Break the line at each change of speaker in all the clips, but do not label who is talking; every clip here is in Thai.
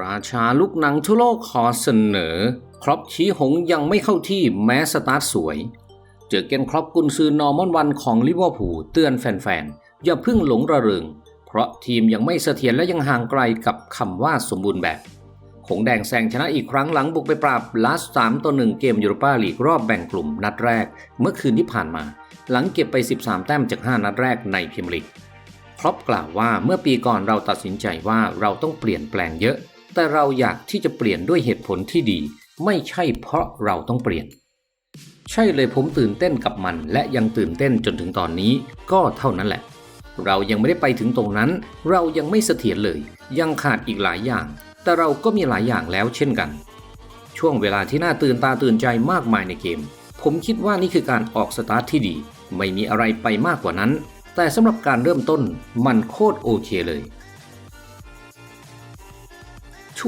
ราชาลูกหนังทั่วโลกขอเสนอ ครอปชี้หงยังไม่เข้าที่แม้สตาร์ทสวย เจอเกนครอปกุนซือนอร์มอนวันของลิเวอร์พูลเตือนแฟนๆ อย่าเพิ่งหลงระเริง เพราะทีมยังไม่เสถียรและยังห่างไกลกับคำว่าสมบูรณ์แบบ หงแดงแซงชนะอีกครั้งหลังบุกไปปราบลาสสามต่อหนึ่งเกมยูโรปาลีกรอบแบ่งกลุ่มนัดแรก เมื่อคืนที่ผ่านมา หลังเก็บไป 13 แต้มจาก 5 นัดแรกในพรีเมียร์ลีกครอปกล่าวว่าเมื่อปีก่อนเราตัดสินใจว่าเราต้องเปลี่ยนแปลงเยอะ แต่เราอยากที่จะเปลี่ยนด้วยเหตุผลที่ดี ไม่ใช่เพราะเราต้องเปลี่ยน ใช่เลยผมตื่นเต้นกับมัน และยังตื่นเต้นจนถึงตอนนี้ก็เท่านั้นแหละ เรายังไม่ได้ไปถึงตรงนั้น เรายังไม่เสถียรเลย ยังขาดอีกหลายอย่าง แต่เราก็มีหลายอย่างแล้วเช่นกัน ช่วงเวลาที่น่าตื่นตาตื่นใจมากมายในเกม ผมคิดว่านี่คือการออกสตาร์ทที่ดี ไม่มีอะไรไปมากกว่านั้น แต่สำหรับการเริ่มต้นมันโคตรโอเคเลย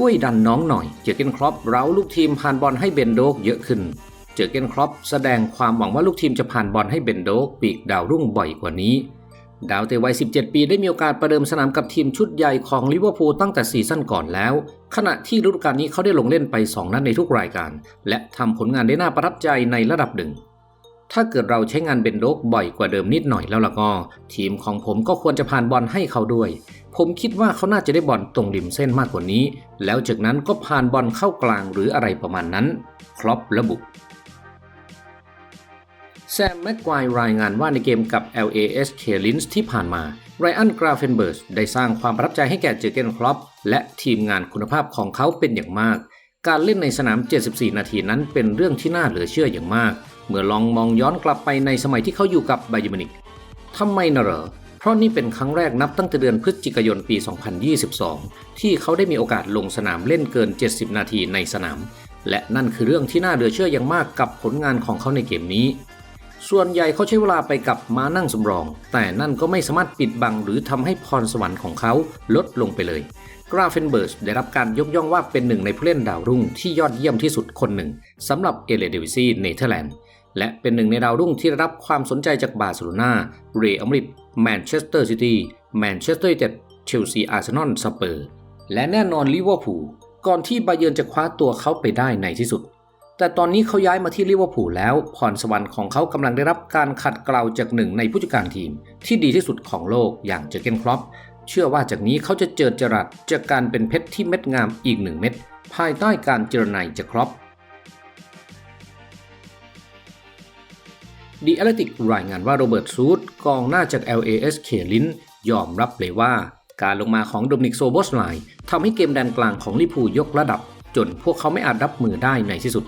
ช่วยดันน้องหน่อย เจอเกนครอปเราลูกทีมผ่านบอลให้เบนโดกเยอะขึ้น เจอเกนครอปแสดงความหวังว่าลูกทีมจะผ่านบอลให้เบนโดกปีกดาวรุ่งบ่อยกว่านี้ ดาวเตะวัย 17 ปีได้มีโอกาสประเดิมสนามกับทีมชุดใหญ่ของลิเวอร์พูลตั้งแต่ซีซั่นก่อนแล้ว ขณะที่ฤดูกาลนี้เขาได้ลงเล่นไป 2 นัดในทุกรายการ และทำผลงานได้น่าประทับใจในระดับหนึ่งถ้าเกิดเราใช้งานเบนโดกบ่อยกว่าเดิมนิดหน่อยแล้วล่ะก็ ทีมของผมก็ควรจะผ่านบอลให้เขาด้วย ผมคิดว่าเขาน่าจะได้บอลตรงริมเส้นมากกว่านี้ แล้วจากนั้นก็ผ่านบอลเข้ากลางหรืออะไรประมาณนั้น ครอประบุแซมแม็กควายรายงานว่าในเกมกับ LAS k l i n s ที่ผ่านมาไรอันกราเฟนเบิร์สได้สร้างความประทับใจให้แก่เจอเกนครอปและทีมงานคุณภาพของเขาเป็นอย่างมาก การเล่นในสนาม 74 นาทีนั้นเป็นเรื่องที่น่าเหลือเชื่ออย่างมาก เมื่อลองมองย้อนกลับไปในสมัยที่เขาอยู่กับไบเยมินิกทำไมนะเหรอ เพราะนี่เป็นครั้งแรกนับตั้งแต่เดือนพฤศจิกายนปี 2022 ที่เขาได้มีโอกาสลงสนามเล่นเกิน 70 นาทีในสนาม และนั่นคือเรื่องที่น่าเหลือเชื่ออย่างมากกับผลงานของเขาในเกมนี้ ส่วนใหญ่เขาใช้เวลาไปกับม้านั่งสำรอง แต่นั่นก็ไม่สามารถปิดบังหรือทำให้พรสวรรค์ของเขาลดลงไปเลยกราเฟนเบิร์สได้รับการยกย่องว่าเป็นหนึ่งในผู้เล่นดาวรุ่งที่ยอดเยี่ยมที่สุดคนหนึ่งสำหรับเอเลเดวิซีเนเธอร์แลนด์และเป็นหนึ่งในดาวรุ่งที่ได้รับความสนใจจากบาร์เซโลนาเรอัลมาดริด แมนเชสเตอร์ซิตี้แมนเชสเตอร์ยูไนเต็ดเชลซีอาร์เซนอลสเปอร์และแน่นอนลิเวอร์พูลก่อนที่บาเยิร์นจะคว้าตัวเขาไปได้ในที่สุด แต่ตอนนี้เขาย้ายมาที่ลิเวอร์พูลแล้วพรสวรรค์ของเขากำลังได้รับการขัดเกลาจากหนึ่งในผู้จัดการทีม ที่ดีที่สุดของโลกอย่างเจอร์เกนครอปเชื่อว่าจากนี้เขาจะเจิดจรัสจากการเป็นเพชรที่เม็ดงามอีกหนึ่งเม็ดภายใต้การเจรไนจากครอป ดีแอตเลติกรายงานว่าโรเบิร์ตซูดกองหน้าจาก LAS เคลินยอมรับเลยว่า การลงมาของโดมินิกโซโบสไลทำให้เกมแดนกลางของลิพูยกระดับ จนพวกเขาไม่อาจรับมือได้ในที่สุด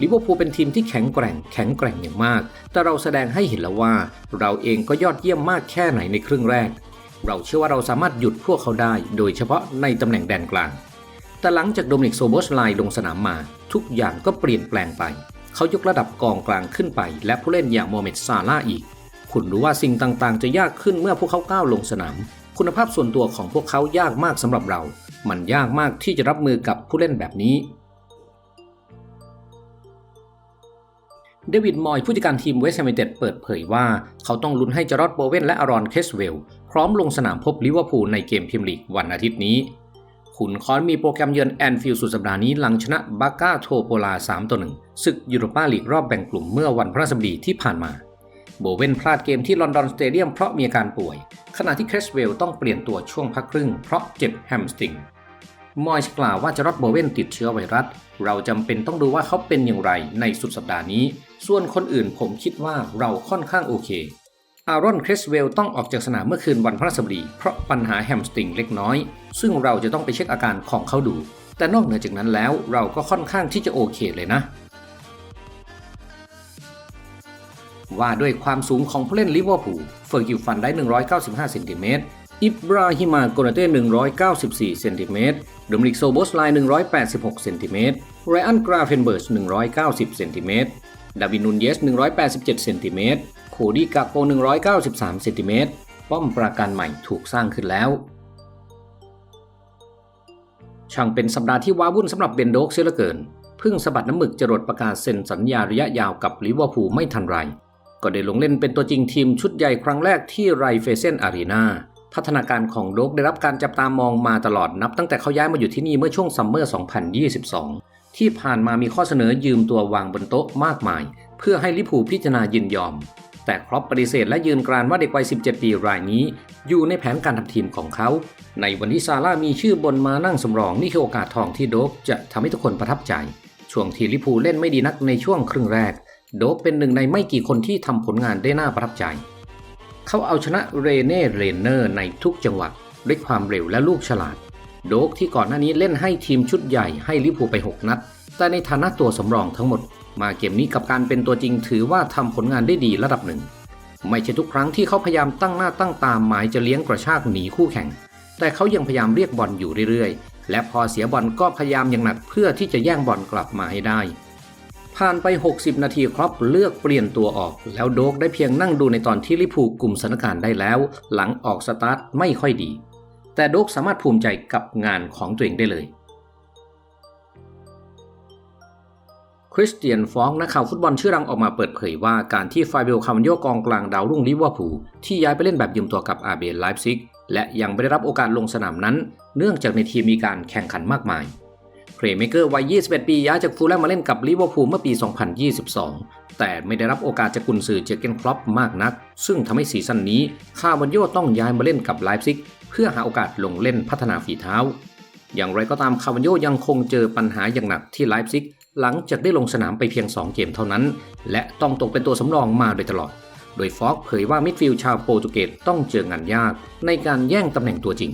ลิเวอร์พูลเป็นทีมที่แข็งแกร่ง แข็งแกร่งอย่างมาก แต่เราแสดงให้เห็นแล้วว่า เราเองก็ยอดเยี่ยมมากแค่ไหนในครึ่งแรก เราเชื่อว่าเราสามารถหยุดพวกเขาได้ โดยเฉพาะในตำแหน่งแดนกลาง แต่หลังจากโดมินิกโซโบสไลลงสนามมา ทุกอย่างก็เปลี่ยนแปลงไป เขายกระดับกองกลางขึ้นไป และผู้เล่นอย่างโมเมดซาลาอีก คุณรู้ว่าสิ่งต่างๆ จะยากขึ้นเมื่อพวกเขาก้าวลงสนาม คุณภาพส่วนตัวของพวกเขายากมากสำหรับเรา มันยากมากที่จะรับมือกับผู้เล่นแบบนี้เดวิดมอยผู้จัดการทีมเวสต์แฮมเต็ดเปิดเผยว่า เขาต้องลุ้นให้จอร์ดโบเวนและอารอนเคสเวล พร้อมลงสนามพบลิเวอร์พูลในเกมพรีเมียร์ลีกวันอาทิตย์นี้ ขุนค้อนมีโปรแกรมเยือนแอนฟิลด์สุดสัปดาห์นี้หลังชนะบาก้าโทโปลา3ต่อ1ศึกยูโรปาลีกรอบแบ่งกลุ่มเมื่อวันพฤหัสบดีที่ผ่านมา โบเวนพลาดเกมที่ลอนดอนสเตเดียมเพราะมีอาการป่วย ขณะที่ครสเวลต้องเปลี่ยนตัวช่วงพักครึ่งเพราะเจ็บแฮมสตริงมอยส์กล่าวว่าจอร์ดโบเวนติดเชื้อไวรัส เราจำเป็นต้องดูว่าเขาเป็นอย่างไรในสุดสัปดาห์นี้ ส่วนคนอื่นผมคิดว่าเราค่อนข้างโอเค อารอนคริสเวลต้องออกจากสนามเมื่อคืนวันพฤหัสบดี เพราะปัญหาแฮมสตริงเล็กน้อย ซึ่งเราจะต้องไปเช็คอาการของเขาดู แต่นอกเหนือจากนั้นแล้วเราก็ค่อนข้างที่จะโอเคเลยนะ ว่าด้วยความสูงของผู้เล่นลิเวอร์พูลเฟอร์กิวฟันได้ 195 เซนติเมตรอิบราฮิมาโกนาเต้ 194 เซนติเมตรโดมินิกโซโบสไลน์186 เซนติเมตรไรอันกราเฟนเบิร์ส190 เซนติเมตรดาวินนูนเยส 187 เซนติเมตร โคดี้กาโก 193เซนติเมตรป้อมปราการใหม่ถูกสร้างขึ้นแล้ว ช่างเป็นสัปดาห์ที่ว้าวุ่นสำหรับเบนโดกเสียเหลือเกินพิ่งสะบัดน้ำหมึกจรดประกาศเซ็นสัญญาระยะยาวกับลิเวอร์พูลไม่ทันไร ก็ได้ลงเล่นเป็นตัวจริงทีมชุดใหญ่ครั้งแรกที่ไรเฟเซนอารีนาพัฒนาการของโดกได้รับการจับตามองมาตลอดนับตั้งแต่เขาย้ายมาอยู่ที่นี่เมื่อช่วงซัมเมอร์ 2022 ที่ผ่านมามีข้อเสนอยืมตัววางบนโต๊ะมากมาย เพื่อให้ลิพูพิจารณายินยอม แต่ครอปปฏิเสธและยืนกรานว่าเด็กวัย 17 ปีรายนี้ อยู่ในแผนการทำทีมของเขา ในวันที่ซาร่ามีชื่อบนมานั่งสำรองนี่คือโอกาสทองที่โดกจะทำให้ทุกคนประทับใจ ช่วงที่ลิพูเล่นไม่ดีนักในช่วงครึ่งแรก โดกเป็นหนึ่งในไม่กี่คนที่ทำผลงานได้น่าประทับใจ เขาเอาชนะเรเน่เรนเนอร์ในทุกจังหวะด้วยความเร็วและลูกฉลาด โดกที่ก่อนหน้านี้เล่นให้ทีมชุดใหญ่ให้ลิพูไป 6 นัด แต่ในฐานะตัวสำรองทั้งหมด มาเกมนี้กับการเป็นตัวจริงถือว่าทำผลงานได้ดีระดับหนึ่ง ไม่ใช่ทุกครั้งที่เขาพยายามตั้งหน้าตั้งตาหมายจะเลี้ยงกระชากหนีคู่แข่ง แต่เขายังพยายามเรียกบอลอยู่เรื่อยๆ และพอเสียบอลก็พยายามอย่างหนักเพื่อที่จะแย่งบอลกลับมาให้ได้ ผ่านไป 60 นาทีครับเลือกเปลี่ยนตัวออก แล้วโดกได้เพียงนั่งดูในตอนที่ลิพูกลุ่มสถานการณ์ได้แล้ว หลังออกสตาร์ทไม่ค่อยดี แต่โดกสามารถภูมิใจกับงานของตัวเองได้เลย คริสเตียนฟองนักข่าวฟุตบอลชื่อดังออกมาเปิดเผยว่าการที่ฟาเบลคาวันโยกองกลางดาวรุ่งลิเวอร์พูลที่ย้ายไปเล่นแบบยืมตัวกับอาเบนไลฟ์ซิกและยังไม่ได้รับโอกาสลงสนามนั้น เนื่องจากในทีมมีการแข่งขันมากมายเพลย์เมเกอร์วัย 21 ปีย้ายจากฟูลแลมมาเล่นกับลิเวอร์พูลเมื่อปี 2022 แต่ไม่ได้รับโอกาสจากกุนซือเจเกนคลอปมากนัก ซึ่งทำให้ซีซั่นนี้คาวันโยต้องย้ายมาเล่นกับไลฟ์ซิกเพื่อหาโอกาสลงเล่นพัฒนาฝีเท้า อย่างไรก็ตามคาวันโยยังคงเจอปัญหาอย่างหนักที่ไลฟ์ซิก หลังจากได้ลงสนามไปเพียง 2 เกมเท่านั้น และต้องตกเป็นตัวสำรองมาโดยตลอด โดยฟอกเผยว่ามิดฟิลด์ชาวโปรตุเกสต้องเจองานยากในการแย่งตำแหน่งตัวจริง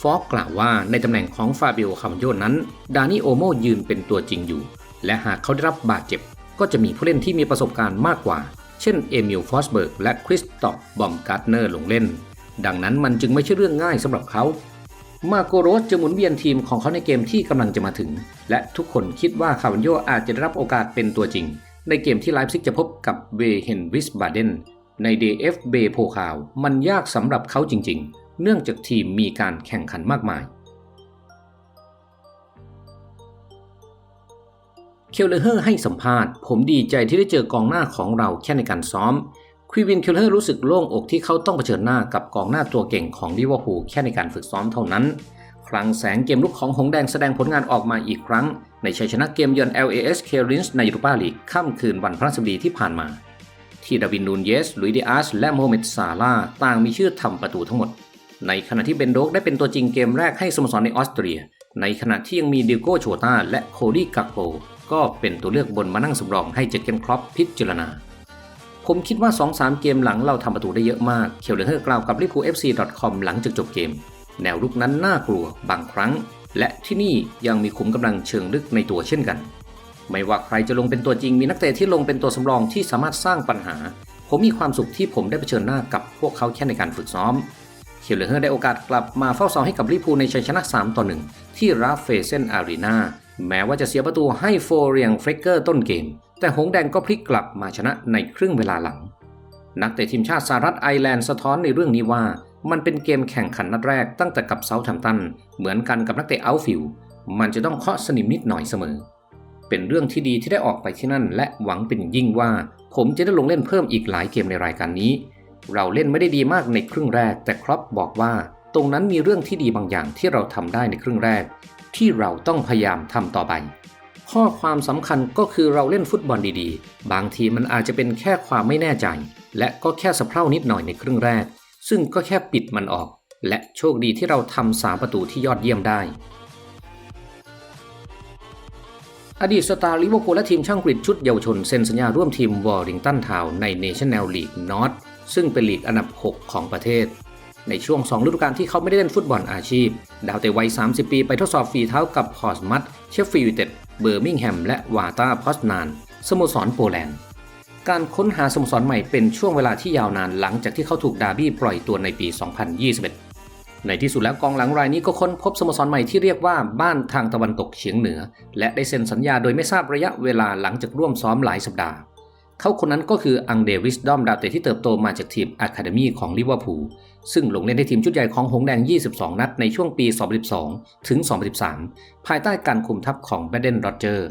ฟอกกล่าวว่าในตำแหน่งของฟาเบโอคาร์โยนั้น ดานิโอโมยืนเป็นตัวจริงอยู่ และหากเขาได้รับบาดเจ็บ ก็จะมีผู้เล่นที่มีประสบการณ์มากกว่า เช่นเอมิลฟอสเบิร์กและคริสตอฟบอมการ์เนอร์ลงเล่น ดังนั้นมันจึงไม่ใช่เรื่องง่ายสำหรับเขา มาโกโรสจะหมุนเวียนทีมของเขาในเกมที่กำลังจะมาถึง และทุกคนคิดว่าคาวันโยอาจจะได้รับโอกาสเป็นตัวจริง ในเกมที่ไลฟ์ซิกจะพบกับเวเฮนริสบาเดนใน DFB โพคาว มันยากสำหรับเขาจริง ๆ เนื่องจากทีมมีการแข่งขันมากมาย เคลเลอร์ให้สัมภาษณ์ ผมดีใจที่ได้เจอกองหน้าของเราแค่ในการซ้อม ควีวินเคลเลอร์รู้สึกโล่งอกที่เขาต้องเผชิญหน้ากับกองหน้าตัวเก่งของลิเวอร์พูลแค่ในการฝึกซ้อมเท่านั้น ครั้งแสงเกมลุกของหงแดงแสดงผลงานออกมาอีกครั้ง ในชัยชนะเกมเยือน LAS k e r i n s ในยูโรปาลีกค่ำคืนวันพฤหัสบดีที่ผ่านมา ที่ดาวินนูนเยสลุยดิอาสและโมเมดซาลาต่างมีชื่อทำประตูทั้งหมด ในขณะที่เบนโดกได้เป็นตัวจริงเกมแรกให้สโมสรในออสเตรีย ในขณะที่ยังมีดิโก้โชตาและโคดี้กักโปก็เป็นตัวเลือกบนมานั่งสำรองให้เจเกนครอปพิจารณา ผมคิดว่า 2-3 เกมหลังเราทำประตูได้เยอะมากเคลเดอร์กล่าวกับ l i v e r p o o l FC com หลังจากจบเกม แนวรุกนั้นน่ากลัวบางครั้ง และที่นี่ยังมีขุมกำลังเชิงลึกในตัวเช่นกัน ไม่ว่าใครจะลงเป็นตัวจริงมีนักเตะที่ลงเป็นตัวสำรองที่สามารถสร้างปัญหา ผมมีความสุขที่ผมได้เผชิญหน้ากับพวกเขาแค่ในการฝึกซ้อมเคลเลอร์ได้โอกาสกลับมาเฝ้าซ้อมให้กับลิเวอร์พูลในชัยชนะ 3 ต่อ 1 ที่ราฟเฟเซนอารีนา แม้ว่าจะเสียประตูให้โฟเรียงเฟรกเกอร์ต้นเกม แต่หงแดงก็พลิกกลับมาชนะในครึ่งเวลาหลัง นักเตะทีมชาติสหรัฐไอร์แลนด์สะท้อนในเรื่องนี้ว่า มันเป็นเกมแข่งขันนัดแรกตั้งแต่กับเซาท์แฮมตัน เหมือนกันกับนักเตะอัลฟิลมันจะต้องเคาะสนิมนิดหน่อยเสมอ เป็นเรื่องที่ดีที่ได้ออกไปที่นั่น และหวังเป็นยิ่งว่า ผมจะได้ลงเล่นเพิ่มอีกหลายเกมในรายการนี้ เราเล่นไม่ได้ดีมากในครึ่งแรก แต่ครอปบอกว่า ตรงนั้นมีเรื่องที่ดีบางอย่างที่เราทำได้ในครึ่งแรก ที่เราต้องพยายามทำต่อไป ข้อความสำคัญก็คือเราเล่นฟุตบอลดีๆ บางทีมันอาจจะเป็นแค่ความไม่แน่ใจ และก็แค่สะเพร่านิดหน่อยในครึ่งแรก ซึ่งก็แค่ปิดมันออก และโชคดีที่เราทำสามประตูที่ยอดเยี่ยมได้อดีตสตาร์ลิเวอร์พูลและทีมช่างกรีฑชุดเยาวชนเซ็นสัญญาร่วมทีมวอร์ริงตันทาวน์ในเนชั่นแนลลีกนอตซึ่งเป็นลีกอันดับ 6 ของประเทศ ในช่วง 2 ฤดูกาลที่เขาไม่ได้เล่นฟุตบอลอาชีพ ดาวเตะวัย 30 ปีไปทดสอบฝีเท้ากับพอสมัตเชฟฟิลด์ยูไนเต็ด เบอร์มิงแฮม และวาตาพอสนาน สโมสรโปแลนด์ การค้นหาสโมสรใหม่เป็นช่วงเวลาที่ยาวนานหลังจากที่เขาถูกดาร์บี้ปล่อยตัวในปี 2021 ในที่สุดแล้วกองหลังรายนี้ก็ค้นพบสโมสรใหม่ที่เรียกว่าบ้านทางตะวันตกเฉียงเหนือ และได้เซ็นสัญญาโดยไม่ทราบระยะเวลาหลังจากร่วมซ้อมหลายสัปดาห์ เขาคนนั้นก็คืออังเดวิสดอมดาวเตะที่เติบโตมาจากทีมอะคาเดมีของลิเวอร์พูลซึ่งลงเล่นในทีมชุดใหญ่ของหงแดง 22 นัดในช่วงปี 2012 ถึง 2013 ภายใต้การคุมทัพของแบดเดนโรเจอร์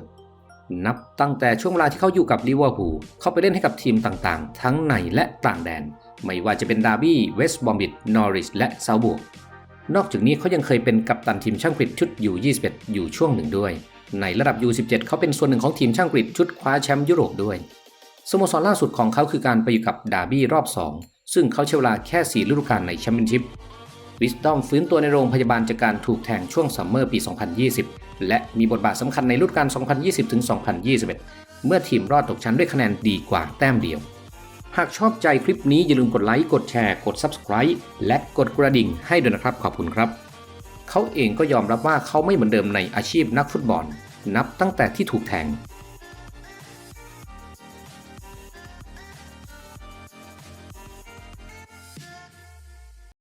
นับตั้งแต่ช่วงเวลาที่เขาอยู่กับลิเวอร์พูลเขาไปเล่นให้กับทีมต่างๆ ทั้งในและต่างแดน ไม่ว่าจะเป็นดาร์บี้ เวสต์บอมบิด นอริส และเซาบวก นอกจากนี้เขายังเคยเป็นกัปตันทีมช่างกรีฑชุด U21 อยู่ช่วงหนึ่งด้วย ในระดับ U17 เขาเป็นส่วนหนึ่งของทีมช่างกรีฑชุดคว้าแชมป์ยุโรปด้วย สโมสรล่าสุดของเขาคือการไปอยู่กับดาร์บี้รอบ 2 ซึ่งเขาใช้เวลาแค่ 4 ฤดูกาลในแชมเปี้ยนชิพวิสตอมฟื้นตัวในโรงพยาบาลจากการถูกแทงช่วงซัมเมอร์ปี 2020 และมีบทบาทสำคัญในฤดูกาล 2020-2021 เมื่อทีมรอดตกชั้นด้วยคะแนนดีกว่าแต้มเดียว หากชอบใจคลิปนี้อย่าลืมกดไลค์กดแชร์กด Subscribe และกดกระดิ่งให้ด้วยนะครับขอบคุณครับ เขาเองก็ยอมรับว่าเขาไม่เหมือนเดิมในอาชีพนักฟุตบอล นับตั้งแต่ที่ถูกแทง